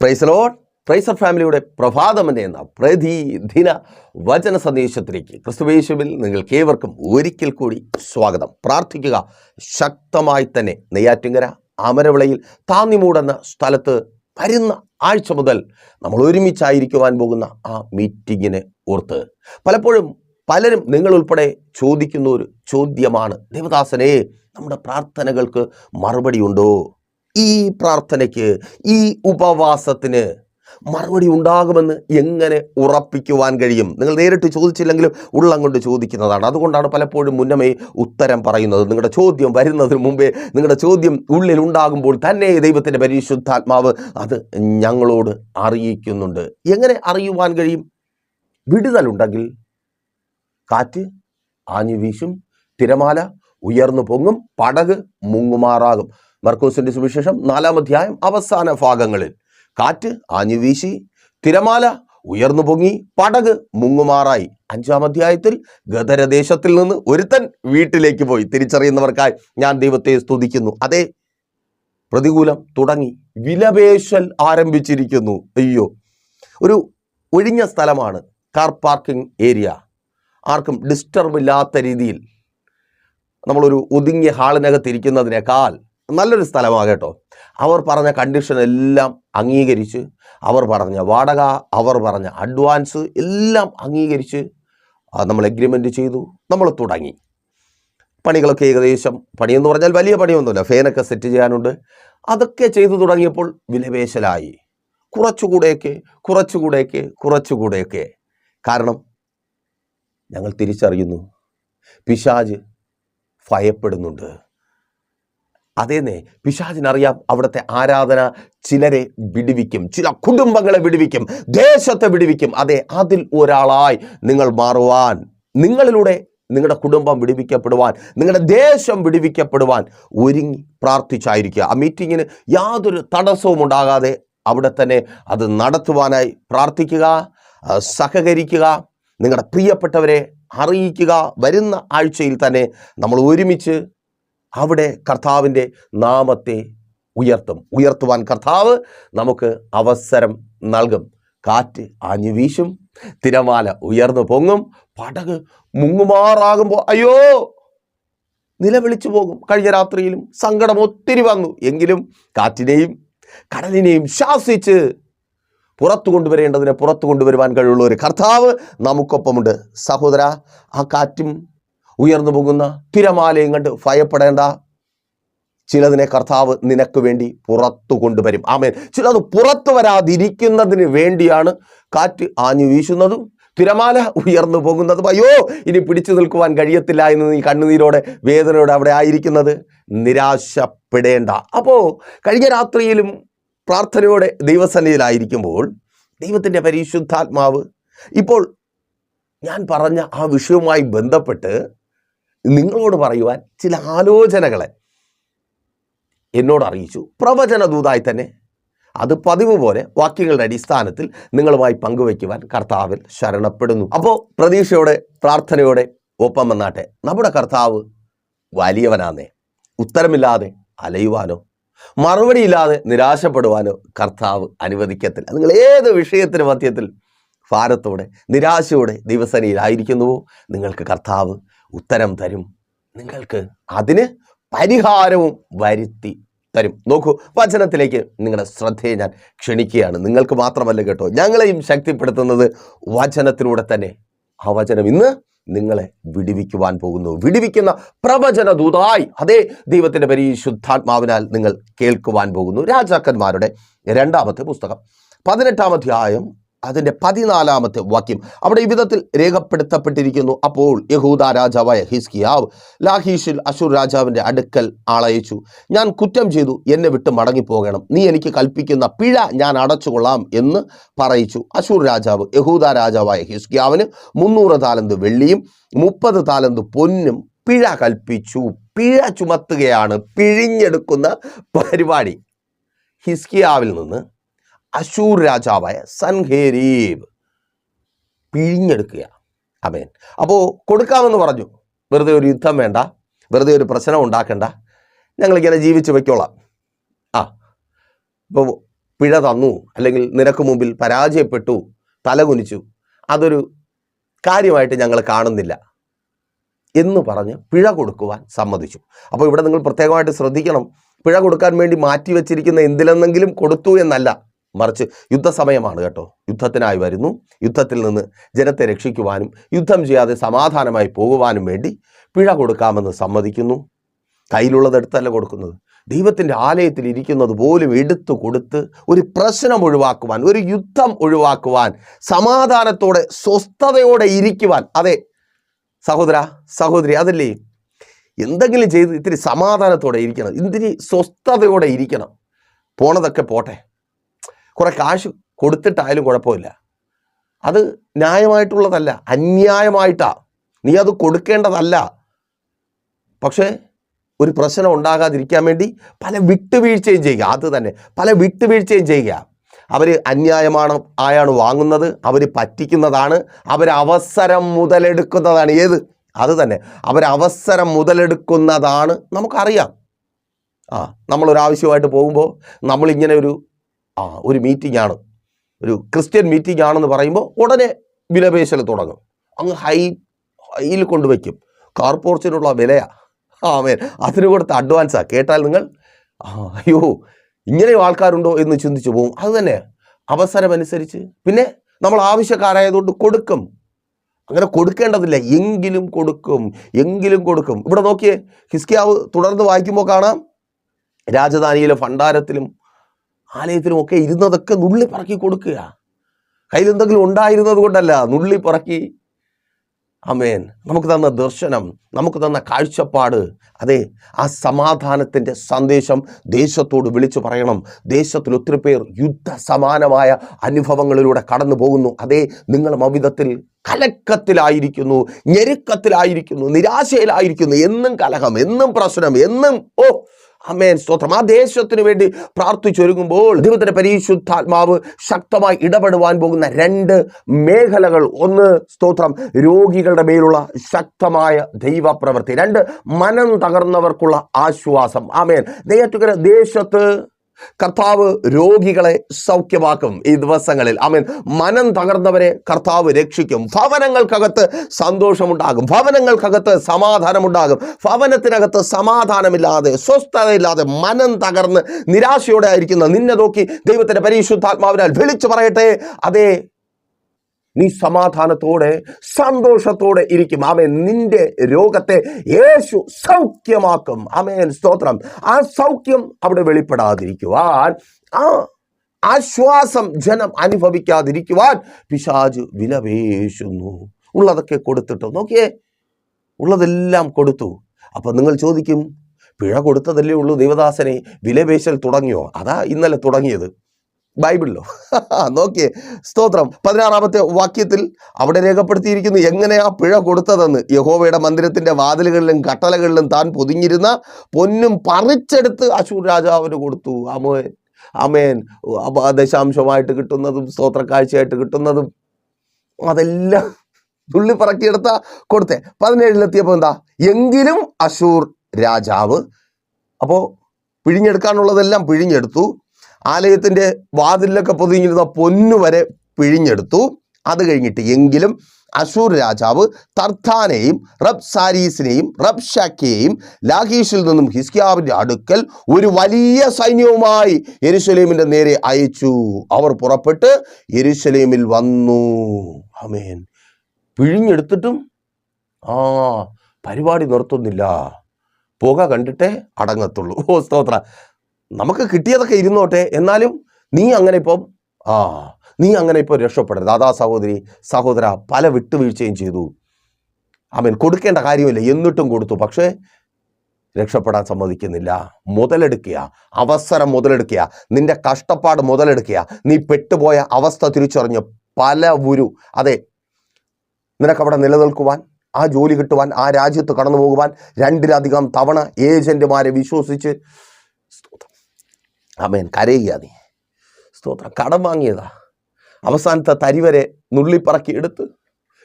പ്രൈസലോൺ പ്രൈസർ ഫാമിലിയുടെ പ്രഭാതമനെ എന്ന പ്രതിദിന വചന സന്ദേശത്തിലേക്ക് ക്രിസ്തുവേശുവിൽ നിങ്ങൾക്ക് ഏവർക്കും ഒരിക്കൽ കൂടി സ്വാഗതം. പ്രാർത്ഥിക്കുക. ശക്തമായി തന്നെ നെയ്യാറ്റിങ്കര അമരവിളയിൽ താന്നിമൂടെന്ന സ്ഥലത്ത് വരുന്ന ആഴ്ച മുതൽ നമ്മൾ ഒരുമിച്ചായിരിക്കുവാൻ പോകുന്ന ആ മീറ്റിങ്ങിനെ ഓർത്ത് പലപ്പോഴും പലരും നിങ്ങളുൾപ്പെടെ ചോദിക്കുന്ന ഒരു ചോദ്യമാണ്. ദേവദാസനെ നമ്മുടെ പ്രാർത്ഥനകൾക്ക് മറുപടി ഉണ്ടോ? ഈ പ്രാർത്ഥനയ്ക്ക് ഈ ഉപവാസത്തിന് മറുപടി ഉണ്ടാകുമെന്ന് എങ്ങനെ ഉറപ്പിക്കുവാൻ കഴിയും? നിങ്ങൾ നേരിട്ട് ചോദിച്ചില്ലെങ്കിലും ഉള്ളം കൊണ്ട് ചോദിക്കുന്നതാണ്. അതുകൊണ്ടാണ് പലപ്പോഴും മുന്നമേ ഉത്തരം പറയുന്നത്. നിങ്ങളുടെ ചോദ്യം വരുന്നതിന് മുമ്പേ നിങ്ങളുടെ ചോദ്യം ഉള്ളിൽ ഉണ്ടാകുമ്പോൾ തന്നെ ദൈവത്തിന്റെ പരിശുദ്ധാത്മാവ് അത് ഞങ്ങളോട് അറിയിക്കുന്നുണ്ട്. എങ്ങനെ അറിയുവാൻ കഴിയും? വിടുതലുണ്ടെങ്കിൽ കാറ്റ് ആഞ്ഞു വീശും തിരമാല ഉയർന്നു പൊങ്ങും പടക് മുങ്ങുമാറാകും. മർക്കോസിന്റെ സുവിശേഷം നാലാം അധ്യായം അവസാന ഭാഗങ്ങളിൽ. കാറ്റ് ആഞ്ഞു വീശി തിരമാല ഉയർന്നു പൊങ്ങി പടക് മുങ്ങുമാറായി. അഞ്ചാം അധ്യായത്തിൽ ഗദരദേശത്തിൽ നിന്ന് ഒരുത്തൻ വീട്ടിലേക്ക് പോയി. തിരിച്ചറിയുന്നവർക്കായി ഞാൻ ദൈവത്തെ സ്തുതിക്കുന്നു. അതെ പ്രതികൂലം തുടങ്ങി. വിലപേശൽ ആരംഭിച്ചിരിക്കുന്നു. അയ്യോ ഒരു ഒഴിഞ്ഞ സ്ഥലമാണ് കാർ പാർക്കിംഗ് ഏരിയ. ആർക്കും ഡിസ്റ്റർബ് ഇല്ലാത്ത രീതിയിൽ നമ്മളൊരു ഒതുങ്ങിയ ഹാളിനകത്ത് ഇരിക്കുന്നതിനേക്കാൾ നല്ലൊരു സ്ഥലമാകട്ടോ. അവർ പറഞ്ഞ കണ്ടീഷൻ എല്ലാം അംഗീകരിച്ച് അവർ പറഞ്ഞ വാടക അവർ പറഞ്ഞ അഡ്വാൻസ് എല്ലാം അംഗീകരിച്ച് നമ്മൾ എഗ്രിമെന്റ് ചെയ്തു നമ്മൾ തുടങ്ങി. പണികളൊക്കെ ഏകദേശം പണിയെന്ന് പറഞ്ഞാൽ വലിയ പണിയൊന്നുമില്ല ഫേനൊക്കെ സെറ്റ് ചെയ്യാനുണ്ട്. അതൊക്കെ ചെയ്തു തുടങ്ങിയപ്പോൾ വിലപേശലായി. കുറച്ചുകൂടെയൊക്കെ കുറച്ചുകൂടെയൊക്കെ കുറച്ചുകൂടെയൊക്കെ. കാരണം ഞങ്ങൾ തിരിച്ചറിയുന്നു. പിശാജ് ഭയപ്പെടുന്നുണ്ട്. അതേന്നെ പിശാചിനറിയാം അവിടുത്തെ ആരാധന ചിലരെ വിടുവിക്കും ചില കുടുംബങ്ങളെ വിടുവിക്കും ദേശത്തെ വിടുവിക്കും. അതെ അതിൽ ഒരാളായി നിങ്ങൾ മാറുവാൻ നിങ്ങളിലൂടെ നിങ്ങളുടെ കുടുംബം വിടുവിക്കപ്പെടുവാൻ നിങ്ങളുടെ ദേശം വിടുവിക്കപ്പെടുവാൻ ഒരുങ്ങി പ്രാർത്ഥിച്ചായിരിക്കുക. ആ മീറ്റിങ്ങിന് യാതൊരു തടസ്സവും ഉണ്ടാകാതെ അവിടെ തന്നെ അത് നടത്തുവാനായി പ്രാർത്ഥിക്കുക സഹകരിക്കുക. നിങ്ങളുടെ പ്രിയപ്പെട്ടവരെ അറിയിക്കുക വരുന്ന ആഴ്ചയിൽ തന്നെ നമ്മൾ ഒരുമിച്ച് അവിടെ കർത്താവിന്റെ നാമത്തെ ഉയർത്തും. ഉയർത്തുവാൻ കർത്താവ് നമുക്ക് അവസരം നൽകും. കാറ്റ് ആഞ്ഞു വീശും തിരമാല ഉയർന്നു പൊങ്ങും പടക് മുങ്ങുമാറാകുമ്പോൾ അയ്യോ നിലവിളിച്ചു പോകും. കഴിഞ്ഞ രാത്രിയിലും സങ്കടം ഒത്തിരി വന്നു. എങ്കിലും കാറ്റിനെയും കടലിനെയും ശാസിച്ച് പുറത്തു കൊണ്ടുവരേണ്ടതിനെ പുറത്തു കൊണ്ടുവരുവാൻ കഴിവുള്ള ഒരു കർത്താവ് നമുക്കൊപ്പമുണ്ട്. സഹോദര ആ കാറ്റും ഉയർന്നു പോകുന്ന തിരമാലയും കണ്ട് ഭയപ്പെടേണ്ട. ചിലതിനെ കർത്താവ് നിനക്ക് വേണ്ടി പുറത്തു കൊണ്ടുവരും. ആമേൻ. ചിലത് പുറത്തു വരാതിരിക്കുന്നതിന് വേണ്ടിയാണ് കാറ്റ് ആഞ്ഞു വീശുന്നതും തിരമാല ഉയർന്നു പോകുന്നതും. അയ്യോ ഇനി പിടിച്ചു നിൽക്കുവാൻ കഴിയത്തില്ല എന്ന് നീ കണ്ണുനീരോടെ വേദനയോടെ അവിടെ ആയിരിക്കുന്നത്. നിരാശപ്പെടേണ്ട. അപ്പോൾ കഴിഞ്ഞ രാത്രിയിലും പ്രാർത്ഥനയോടെ ദൈവസന്നിധിയിലായിരിക്കുമ്പോൾ ദൈവത്തിന്റെ പരിശുദ്ധാത്മാവ് ഇപ്പോൾ ഞാൻ പറഞ്ഞ ആ വിഷയവുമായി ബന്ധപ്പെട്ട് നിങ്ങളോട് പറയുവാൻ ചില ആലോചനകളെ എന്നോട് അറിയിച്ചു. പ്രവചന ദൂതായി തന്നെ അത് പതിവ് പോലെ വാക്യങ്ങളുടെ അടിസ്ഥാനത്തിൽ നിങ്ങളുമായി പങ്കുവയ്ക്കുവാൻ കർത്താവിൽ ശരണപ്പെടുന്നു. അപ്പോൾ പ്രതീക്ഷയോടെ പ്രാർത്ഥനയോടെ ഒപ്പം വന്നാട്ടെ. നമ്മുടെ കർത്താവ് വലിയവനാന്നേ. ഉത്തരമില്ലാതെ അലയുവാനോ മറുപടിയില്ലാതെ നിരാശപ്പെടുവാനോ കർത്താവ് അനുവദിക്കത്തില്ല. നിങ്ങൾ ഏത് വിഷയത്തിന് മധ്യത്തിൽ ഭാരത്തോടെ നിരാശയോടെ ദിവസനയിലായിരിക്കുന്നുവോ നിങ്ങൾക്ക് കർത്താവ് ഉത്തരം തരും. നിങ്ങൾക്ക് അതിന് പരിഹാരവും വരുത്തി തരും. നോക്കൂ വചനത്തിലേക്ക് നിങ്ങളുടെ ശ്രദ്ധയെ ഞാൻ ക്ഷണിക്കുകയാണ്. നിങ്ങൾക്ക് മാത്രമല്ല കേട്ടോ ഞങ്ങളെയും ശക്തിപ്പെടുത്തുന്നത് വചനത്തിലൂടെ തന്നെ. ആ വചനം ഇന്ന് നിങ്ങളെ വിടിവിക്കുവാൻ പോകുന്നു. വിടിവിക്കുന്ന പ്രവചന ദൂതായി. അതേ ദൈവത്തിന്റെ പരിശുദ്ധാത്മാവിനാൽ നിങ്ങൾ കേൾക്കുവാൻ പോകുന്നു. രാജാക്കന്മാരുടെ രണ്ടാമത്തെ പുസ്തകം. പതിനെട്ടാം അധ്യായം അതിന്റെ പതിനാലാമത്തെ വാക്യം. അവിടെ ഈ വിധത്തിൽ രേഖപ്പെടുത്തപ്പെട്ടിരിക്കുന്നു. അപ്പോൾ യഹൂദ രാജാവായ ഹിസ്കിയാവ് ലാഹീഷിൽ അശുർ രാജാവിന്റെ അടുക്കൽ ആളയച്ചു. ഞാൻ കുറ്റം ചെയ്തു. എന്നെ വിട്ട് മടങ്ങിപ്പോകണം. നീ എനിക്ക് കൽപ്പിക്കുന്ന പിഴ ഞാൻ അടച്ചുകൊള്ളാം എന്ന് പറയിച്ചു. അശൂർ രാജാവ് യഹൂദ രാജാവായ ഹിസ്കിയാവിന് മുന്നൂറ് താലന്ത് വെള്ളിയും മുപ്പത് താലന്ത് പൊന്നും പിഴ കൽപ്പിച്ചു. പിഴ ചുമത്തുകയാണ് പിഴിഞ്ഞെടുക്കുന്ന പരിപാടി. ഹിസ്കിയാവിൽ നിന്ന് അശൂർ രാജാവായ സൻഹേരീബ് പിഴിഞ്ഞെടുക്കുക അമേൻ. അപ്പോൾ കൊടുക്കാമെന്ന് പറഞ്ഞു. വെറുതെ ഒരു യുദ്ധം വേണ്ട. വെറുതെ ഒരു പ്രശ്നം ഉണ്ടാക്കണ്ട. ഞങ്ങളിങ്ങനെ ജീവിച്ചു വയ്ക്കോളാം ആ. ഇപ്പോൾ പിഴ തന്നു അല്ലെങ്കിൽ നിനക്ക് മുമ്പിൽ പരാജയപ്പെട്ടു തലകുനിച്ചു അതൊരു കാര്യമായിട്ട് ഞങ്ങൾ കാണുന്നില്ല എന്ന് പറഞ്ഞ് പിഴ കൊടുക്കുവാൻ സമ്മതിച്ചു. അപ്പോൾ ഇവിടെ നിങ്ങൾ പ്രത്യേകമായിട്ട് ശ്രദ്ധിക്കണം. പിഴ കൊടുക്കാൻ വേണ്ടി മാറ്റി വെച്ചിരിക്കുന്ന എന്തിലെന്നെങ്കിലും കൊടുത്തു എന്നല്ല. മറിച്ച് യുദ്ധസമയമാണ് കേട്ടോ. യുദ്ധത്തിനായി വരുന്നു. യുദ്ധത്തിൽ നിന്ന് ജനത്തെ രക്ഷിക്കുവാനും യുദ്ധം ചെയ്യാതെ സമാധാനമായി പോകുവാനും വേണ്ടി പിഴ കൊടുക്കാമെന്ന് സമ്മതിക്കുന്നു. കയ്യിലുള്ളതെടുത്തല്ല കൊടുക്കുന്നത്. ദൈവത്തിന്റെ ആലയത്തിൽ ഇരിക്കുന്നത് പോലും എടുത്തു കൊടുത്ത് ഒരു പ്രശ്നം ഒഴിവാക്കുവാൻ ഒരു യുദ്ധം ഒഴിവാക്കുവാൻ സമാധാനത്തോടെ സ്വസ്ഥതയോടെ ഇരിക്കുവാൻ. അതെ സഹോദര സഹോദരി അതല്ലേ? എന്തെങ്കിലും ചെയ്ത് ഇത്തിരി സമാധാനത്തോടെ ഇരിക്കണം. ഇത്തിരി സ്വസ്ഥതയോടെ ഇരിക്കണം. പോണതൊക്കെ പോട്ടെ. കുറെ കാശ് കൊടുത്തിട്ടായാലും കുഴപ്പമില്ല. അത് ന്യായമായിട്ടുള്ളതല്ല അന്യായമായിട്ടാ. നീ അത് കൊടുക്കേണ്ടതല്ല. പക്ഷേ ഒരു പ്രശ്നം ഉണ്ടാകാതിരിക്കാൻ വേണ്ടി പല വിട്ടുവീഴ്ചയും ചെയ്യുക. അത് തന്നെ. പല വിട്ടുവീഴ്ചയും ചെയ്യുക. അവർ അന്യായമാണ് ആയാണ് വാങ്ങുന്നത് അവർ പറ്റിക്കുന്നതാണ് അവരവസരം മുതലെടുക്കുന്നതാണ്. ഏത്? അത് തന്നെ. അവരവസരം മുതലെടുക്കുന്നതാണ് നമുക്കറിയാം. ആ നമ്മളൊരാവശ്യമായിട്ട് പോകുമ്പോൾ നമ്മളിങ്ങനെ ഒരു ആ ഒരു മീറ്റിംഗ് ആണ്. ഒരു ക്രിസ്ത്യൻ മീറ്റിംഗ് ആണെന്ന് പറയുമ്പോൾ ഉടനെ വിലപേശൽ തുടങ്ങും. അങ്ങ് ഹൈ ഹൈയിൽ കൊണ്ടുവയ്ക്കും കാർ പോർച്ചിനുള്ള ആ മേൻ അതിന് കൊടുത്ത അഡ്വാൻസാ കേട്ടാൽ നിങ്ങൾ അയ്യോ ഇങ്ങനെയും ആൾക്കാരുണ്ടോ എന്ന് ചിന്തിച്ചു പോകും അത് തന്നെ. അവസരമനുസരിച്ച് പിന്നെ നമ്മൾ ആവശ്യക്കാരായതുകൊണ്ട് കൊടുക്കും. അങ്ങനെ കൊടുക്കേണ്ടതില്ല. എങ്കിലും കൊടുക്കും. എങ്കിലും കൊടുക്കും. ഇവിടെ നോക്കിയേ ഹിസ്കിയാവ് തുടർന്ന് വായിക്കുമ്പോൾ കാണാം. രാജധാനിയിലെ ഭണ്ഡാരത്തിലും ആലയത്തിലും ഒക്കെ ഇരുന്നതൊക്കെ നുള്ളി പറക്കി കൊടുക്കുക. കയ്യിൽ എന്തെങ്കിലും ഉണ്ടായിരുന്നത് കൊണ്ടല്ല നുള്ളി പറക്കി അമേൻ നമുക്ക് തന്ന ദർശനം നമുക്ക് തന്ന കാഴ്ചപ്പാട് അതെ ആ സമാധാനത്തിന്റെ സന്ദേശം ദേശത്തോട് വിളിച്ചു പറയണം. ദേശത്തിൽ ഒത്തിരി പേർ യുദ്ധ സമാനമായ അനുഭവങ്ങളിലൂടെ കടന്നു പോകുന്നു. അതേ നിങ്ങൾ മവിധത്തിൽ കലക്കത്തിലായിരിക്കുന്നു ഞെരുക്കത്തിലായിരിക്കുന്നു നിരാശയിലായിരിക്കുന്നു. എന്നും കലഹം എന്നും പ്രശ്നം എന്നും ഓ അമേൻ സ്തോത്രം. ആ ദേശത്തിന് വേണ്ടി പ്രാർത്ഥിച്ചൊരുങ്ങുമ്പോൾ ദൈവത്തിന്റെ പരിശുദ്ധാത്മാവ് ശക്തമായി ഇടപെടുവാൻ പോകുന്ന രണ്ട് മേഖലകൾ. ഒന്ന് സ്തോത്രം രോഗികളുടെ മേലുള്ള ശക്തമായ ദൈവപ്രവൃത്തി. രണ്ട് മനം തകർന്നവർക്കുള്ള ആശ്വാസം. ആമേൻ. ദൈവത്തുകര ദേശത്ത് കർത്താവ് രോഗികളെ സൗഖ്യമാക്കും ഈ ദിവസങ്ങളിൽ. ആമേൻ. മനം തകർന്നവരെ കർത്താവ് രക്ഷിക്കും. ഭവനങ്ങൾക്കകത്ത് സന്തോഷമുണ്ടാകും. ഭവനങ്ങൾക്കകത്ത് സമാധാനമുണ്ടാകും. ഭവനത്തിനകത്ത് സമാധാനമില്ലാതെ സ്വസ്ഥതയില്ലാതെ മനം തകർന്ന് നിരാശയോടെ ആയിരിക്കുന്ന നിന്നെ നോക്കി ദൈവത്തിന്റെ പരിശുദ്ധാത്മാവിനാൽ വിളിച്ചു പറയട്ടെ. അതേ നീ സമാധാനത്തോടെ സന്തോഷത്തോടെ ഇരിക്കും. ആമേൻ. നിന്റെ രോഗത്തെ യേശു സൗഖ്യമാക്കും. ആമേൻ. സ്തോത്രം. ആ സൗഖ്യം അവിടെ വെളിപ്പെടാതിരിക്കുവാൻ ആ ആശ്വാസം ജനം അനുഭവിക്കാതിരിക്കുവാൻ പിശാജ് വിലപേശുന്നു. ഉള്ളതൊക്കെ കൊടുത്തിട്ടോ? നോക്കിയേ ഉള്ളതെല്ലാം കൊടുത്തു. അപ്പൊ നിങ്ങൾ ചോദിക്കും പിഴ കൊടുത്തതല്ലേ ഉള്ളൂ ദേവദാസനെ വിലപേശൽ തുടങ്ങിയോ? അതാ ഇന്നലെ തുടങ്ങിയത്. ബൈബിളിലോ? നോക്കിയേ സ്തോത്രം. പതിനാറാമത്തെ വാക്യത്തിൽ അവിടെ രേഖപ്പെടുത്തിയിരിക്കുന്നു എങ്ങനെയാ പിഴ കൊടുത്തതെന്ന് യഹോവയുടെ മന്ദിരത്തിന്റെ വാതിലുകളിലും കട്ടലകളിലും താൻ പൊതിഞ്ഞിരുന്ന പൊന്നും പറിച്ചെടുത്ത് അശൂർ രാജാവിന് കൊടുത്തു. അമോൻ അമേൻ ദശാംശമായിട്ട് കിട്ടുന്നതും സ്തോത്ര കാഴ്ചയായിട്ട് കിട്ടുന്നതും അതെല്ലാം തുള്ളി പറക്കിയെടുത്ത കൊടുത്തേ. പതിനേഴിലെത്തിയപ്പോൾ എന്താ? എങ്കിലും അശൂർ രാജാവ് അപ്പോൾ പിഴിഞ്ഞെടുക്കാനുള്ളതെല്ലാം പിഴിഞ്ഞെടുത്തു. ആലയത്തിന്റെ വാതിലൊക്കെ പൊതിഞ്ഞിരുന്ന പൊന്നു വരെ പിഴിഞ്ഞെടുത്തു. അത് കഴിഞ്ഞിട്ട് എങ്കിലും അശൂർ രാജാവ് തർത്താനെയും റബ് ഷാക്കിയെയും ലാഹീഷിൽ നിന്നും ഹിസ്കിയാവിന്റെ അടുക്കൽ ഒരു വലിയ സൈന്യവുമായി എരുസലേമിന്റെ നേരെ അയച്ചു. അവർ പുറപ്പെട്ട് എരുസലേമിൽ വന്നു. അമേൻ പിഴിഞ്ഞെടുത്തിട്ടും ആ പരിപാടി നിർത്തുന്നില്ല. പുക കണ്ടിട്ടേ അടങ്ങത്തുള്ളൂ. ഓ സ്തോത്ര. നമുക്ക് കിട്ടിയതൊക്കെ ഇരുന്നോട്ടെ. എന്നാലും നീ അങ്ങനെ ഇപ്പം ആ നീ അങ്ങനെ ഇപ്പോൾ രക്ഷപ്പെടരുത്. അതാ സഹോദരി സഹോദര പല വിട്ടുവീഴ്ചയും ചെയ്തു. അവൻ കൊടുക്കേണ്ട കാര്യമില്ല. എന്നിട്ടും കൊടുത്തു. പക്ഷേ രക്ഷപ്പെടാൻ സമ്മതിക്കുന്നില്ല. മുതലെടുക്കുക. അവസരം മുതലെടുക്കുക. നിന്റെ കഷ്ടപ്പാട് മുതലെടുക്കുക. നീ പെട്ടുപോയ അവസ്ഥ തിരിച്ചറിഞ്ഞ് പല ഉരു അതെ നിനക്കവിടെ നിലനിൽക്കുവാൻ ആ ജോലി കിട്ടുവാൻ ആ രാജ്യത്ത് കടന്നു പോകുവാൻ രണ്ടിലധികം തവണ ഏജന്റുമാരെ വിശ്വസിച്ച് അമേൻ കരയുക നീ. സ്തോത്രം. കടം വാങ്ങിയതാ. അവസാനത്തെ തരിവരെ നുള്ളിപ്പറക്കി എടുത്ത്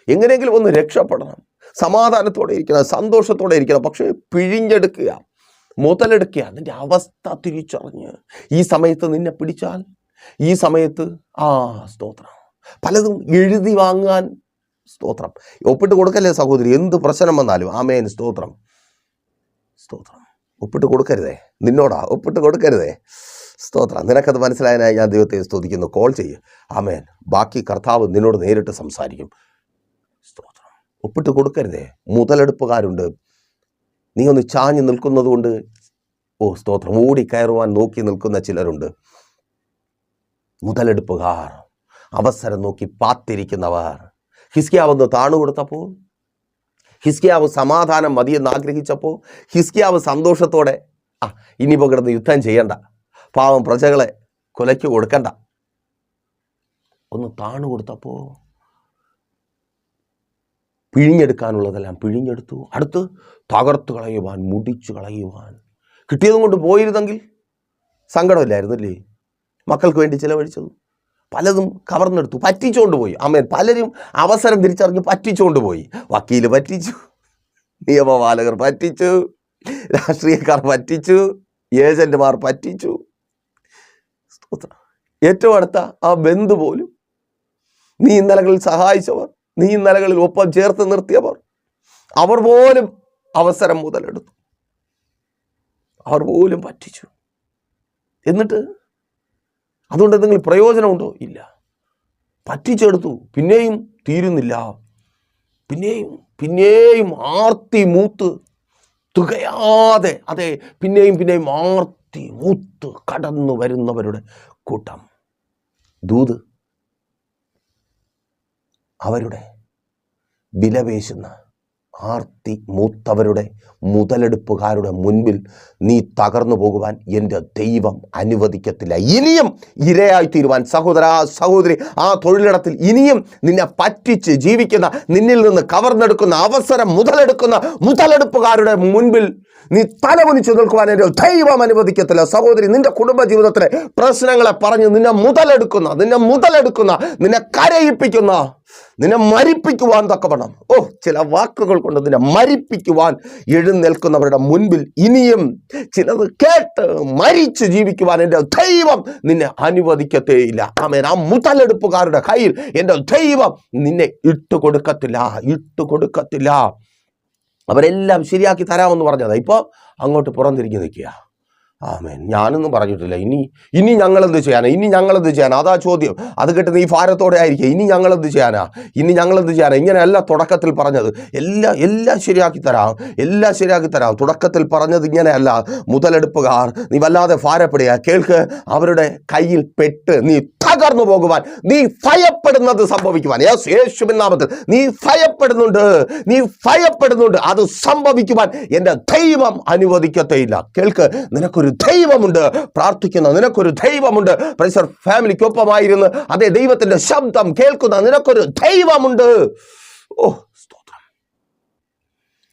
എങ്ങനെയെങ്കിലും ഒന്ന് രക്ഷപ്പെടണം. സമാധാനത്തോടെ ഇരിക്കണം സന്തോഷത്തോടെ ഇരിക്കണം. പക്ഷേ പിഴിഞ്ഞെടുക്കുക മുതലെടുക്കുക നിന്റെ അവസ്ഥ തിരിച്ചറിഞ്ഞ് ഈ സമയത്ത് നിന്നെ പിടിച്ചാൽ ഈ സമയത്ത് ആ സ്തോത്രം. പലതും എഴുതി വാങ്ങാൻ സ്തോത്രം. ഒപ്പിട്ട് കൊടുക്കല്ലേ സഹോദരി? എന്ത് പ്രശ്നം വന്നാലും ആമേൻ സ്തോത്രം. സ്തോത്രം. ഒപ്പിട്ട് കൊടുക്കരുതേ. നിന്നോടാ ഒപ്പിട്ട് കൊടുക്കരുതേ. സ്തോത്രം. നിനക്കത് മനസ്സിലായതിനായി ഞാൻ ദൈവത്തെ സ്തുതിക്കുന്നു. കോൾ ചെയ്യ്. ആമേൻ. ബാക്കി കർത്താവ് നിന്നോട് നേരിട്ട് സംസാരിക്കും. സ്തോത്രം. ഒപ്പിട്ട് കൊടുക്കരുതേ. മുതലെടുപ്പുകാരുണ്ട്. നീ ഒന്ന് ചാഞ്ഞു നിൽക്കുന്നതുകൊണ്ട് ഓ സ്തോത്രം. ഓടി കയറുവാൻ നോക്കി നിൽക്കുന്ന ചിലരുണ്ട്. മുതലെടുപ്പുകാർ. അവസരം നോക്കി പാത്തിരിക്കുന്നവർ. ഹിസ്കിയാവൊന്ന് താണു കൊടുത്തപ്പോൾ ഹിസ്കിയാവ് സമാധാനം മതിയെന്ന് ആഗ്രഹിച്ചപ്പോൾ ഹിസ്കിയാവ് സന്തോഷത്തോടെ ആ ഇനി പകർന്ന് യുദ്ധം ചെയ്യണ്ട. പാവം പ്രജകളെ കൊലയ്ക്ക് കൊടുക്കണ്ട. ഒന്ന് താണു കൊടുത്തപ്പോൾ പിഴിഞ്ഞെടുക്കാനുള്ളതെല്ലാം പിഴിഞ്ഞെടുത്തു. അടുത്ത് തകർത്ത് കളയുവാൻ മുടിച്ചു കളയുവാൻ. കിട്ടിയതും കൊണ്ട് പോയിരുന്നെങ്കിൽ സങ്കടമില്ലായിരുന്നല്ലേ? മക്കൾക്ക് വേണ്ടി ചിലവഴിച്ചത്. പലതും കവർന്നെടുത്തു. പറ്റിച്ചുകൊണ്ട് പോയി. അമ്മേൻ പലരും അവസരം തിരിച്ചറിഞ്ഞ് പറ്റിച്ചുകൊണ്ട് പോയി. വക്കീൽ പറ്റിച്ചു. നിയമപാലകർ പറ്റിച്ചു. രാഷ്ട്രീയക്കാർ പറ്റിച്ചു. ഏജന്റുമാർ പറ്റിച്ചു. ഏറ്റവും അടുത്ത ആ ബന്ധു പോലും നീ ഇന്നലകളിൽ സഹായിച്ചവർ നീ ഇന്നലകളിൽ ഒപ്പം ചേർത്ത് നിർത്തിയവർ അവർ പോലും അവസരം മുതലെടുത്തു. അവർ പോലും പറ്റിച്ചു. എന്നിട്ട് അതുകൊണ്ട് എന്തെങ്കിലും പ്രയോജനമുണ്ടോ? ഇല്ല. പറ്റിച്ചെടുത്തു. പിന്നെയും തീരുന്നില്ല. പിന്നെയും പിന്നെയും ആർത്തി മൂത്ത് തുകയാതെ അതെ പിന്നെയും പിന്നെയും ആർത്തി മൂത്ത് കടന്നു വരുന്നവരുടെ കൂട്ടം. ദൂത് അവരുടെ വിലപേശുന്ന ആർത്തി മൂത്തവരുടെ മുതലെടുപ്പുകാരുടെ മുൻപിൽ നീ തകർന്നു പോകുവാൻ എന്റെ ദൈവം അനുവദിക്കത്തില്ല. ഇനിയും ഇരയായി തീരുവാൻ സഹോദര സഹോദരി ആ തൊഴിലിടത്തിൽ ഇനിയും നിന്നെ പറ്റിച്ച് ജീവിക്കുന്ന നിന്നിൽ നിന്ന് കവർന്നെടുക്കുന്ന അവസരം മുതലെടുക്കുന്ന മുതലെടുപ്പുകാരുടെ മുൻപിൽ നീ തലമുനിച്ചു നിൽക്കുവാൻ എന്റെ ദൈവം അനുവദിക്കത്തില്ല. സഹോദരി നിന്റെ കുടുംബ ജീവിതത്തിലെ പ്രശ്നങ്ങളെ പറഞ്ഞ് നിന്നെ മുതലെടുക്കുന്ന നിന്നെ മുതലെടുക്കുന്ന നിന്നെ കരയിപ്പിക്കുന്ന നിന്നെ മരിപ്പിക്കുവാൻ തക്കവണ്ണം. ഓ ചില വാക്കുകൾ കൊണ്ട് നിന്നെ മരിപ്പിക്കുവാൻ എഴുന്നേൽക്കുന്നവരുടെ മുൻപിൽ ഇനിയും ചിലത് കേട്ട് മരിച്ച് ജീവിക്കുവാൻ എന്റെ ദൈവം നിന്നെ അനുവദിക്കത്തേയില്ല. ആമേൻ. ആ മുതലെടുപ്പുകാരുടെ കയ്യിൽ എന്റെ ദൈവം നിന്നെ ഇട്ടുകൊടുക്കത്തില്ല ഇട്ടുകൊടുക്കത്തില്ല അവരെല്ലാം ശരിയാക്കി തരാമെന്ന് പറഞ്ഞതാണ് ഇപ്പോൾ അങ്ങോട്ട് പുറംതിരിഞ്ഞ് നിൽക്കുക. ആമേൻ. ഞാനൊന്നും പറഞ്ഞിട്ടില്ല. ഇനി ഇനി ഞങ്ങളെന്ത് ചെയ്യാനാ? ഇനി ഞങ്ങളെന്ത് ചെയ്യാനാ? അതാ ചോദ്യം. അത് കിട്ടുന്ന ഈ ഭാരത്തോടെ ആയിരിക്കും. ഇനി ഞങ്ങളെന്ത് ചെയ്യാനാ? ഇനി ഞങ്ങളെന്ത് ചെയ്യാനാ? ഇങ്ങനെയല്ല തുടക്കത്തിൽ പറഞ്ഞത്. എല്ലാം എല്ലാം ശരിയാക്കി തരാം. എല്ലാം ശരിയാക്കി തരാം. തുടക്കത്തിൽ പറഞ്ഞത് ഇങ്ങനെയല്ല. മുതലെടുപ്പുകാർ നീ വല്ലാതെ ഭാരപ്പെടുക. കേൾക്ക് അവരുടെ കയ്യിൽ പെട്ട് നീ തകർന്നു പോകുവാൻ നീ ഭയപ്പെടുന്നത് സംഭവിക്കുവാൻ. യേശു യേശുവിൻ നാമത്തിൽ നീ ഭയപ്പെടുന്നുണ്ട് നീ ഭയപ്പെടുന്നുണ്ട്. അത് സംഭവിക്കുവാൻ എന്റെ ദൈവം അനുവദിക്കത്തേയില്ല. കേൾക്ക് നിനക്കൊരു ദൈവമുണ്ട്. പ്രാർത്ഥിക്കുന്ന നിനക്കൊരു ദൈവമുണ്ട്. പ്രൈസർ ഫാമിലിക്കൊപ്പമായിരുന്നു അതേ ദൈവത്തിന്റെ ശബ്ദം കേൾക്കുന്ന നിനക്കൊരു ദൈവമുണ്ട്. ഓ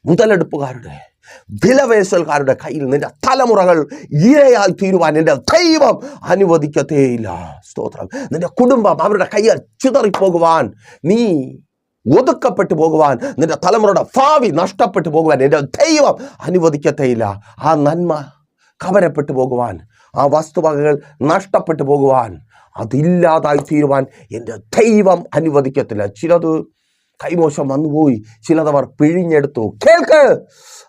മുതലെടുപ്പുകാരുടെ വിലവേശൽക്കാരുടെ കയ്യിൽ നിന്റെ തലമുറകൾ ഇരയായി തീരുവാൻ എന്റെ ദൈവം അനുവദിക്കത്തേയില്ല. സ്തോത്രം. നിന്റെ കുടുംബം അവരുടെ കയ്യിൽ ചിതറിപ്പോകുവാൻ നീ ഒതുക്കപ്പെട്ടു പോകുവാൻ നിന്റെ തലമുറയുടെ ഭാവി നഷ്ടപ്പെട്ടു പോകുവാൻ എന്റെ ദൈവം അനുവദിക്കത്തേയില്ല. ആ നന്മ കവരപ്പെട്ടു പോകുവാൻ ആ വസ്തുവകകൾ നഷ്ടപ്പെട്ടു പോകുവാൻ അതില്ലാതായി തീരുവാൻ എന്റെ ദൈവം അനുവദിക്കത്തില്ല. ചിലത് കൈമോശം വന്നുപോയി ചിലതവർ പിഴിഞ്ഞെടുത്തു. കേൾക്ക്.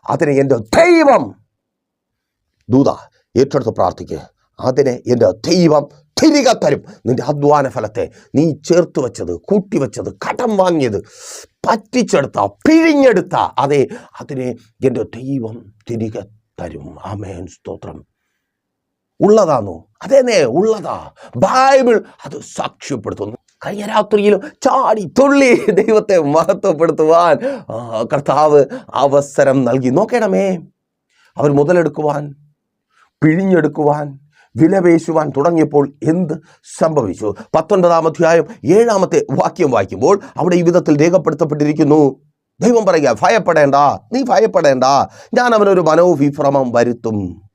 അതിനെ എന്റെ ദൈവം. ദൂത ഏറ്റെടുത്ത് പ്രാർത്ഥിക്കുക അതിനെ എന്റെ ദൈവം തിരികെ തരും. നിന്റെ അധ്വാന ഫലത്തെ നീ ചേർത്ത് വെച്ചത് കൂട്ടിവെച്ചത് കടം വാങ്ങിയത് പറ്റിച്ചെടുത്ത പിഴിഞ്ഞെടുത്ത അതെ അതിനെ എന്റെ ദൈവം തിരികെ തരും. ആമേൻ. സ്തോത്രം. ഉള്ളതാണോ? അതേനേ ഉള്ളതാ. ബൈബിൾ അത് സാക്ഷ്യപ്പെടുത്തുന്നു. കഴിഞ്ഞ രാത്രിയിലും ചാടി തുള്ളി ദൈവത്തെ മഹത്വപ്പെടുത്തുവാൻ കർത്താവ് അവസരം നൽകി. നോക്കണമേ അവർ മുതലെടുക്കുവാൻ പിഴിഞ്ഞെടുക്കുവാൻ വിലപേശുവാൻ തുടങ്ങിയപ്പോൾ എന്ത് സംഭവിച്ചു? പത്തൊൻപതാം അധ്യായം ഏഴാമത്തെ വാക്യം വായിക്കുമ്പോൾ അവിടെ ഈ വിധത്തിൽ രേഖപ്പെടുത്തപ്പെട്ടിരിക്കുന്നു. ദൈവം പറയുക ഭയപ്പെടേണ്ട നീ ഭയപ്പെടേണ്ട ഞാൻ അവനൊരു മനോവിഭ്രമം വരുത്തും.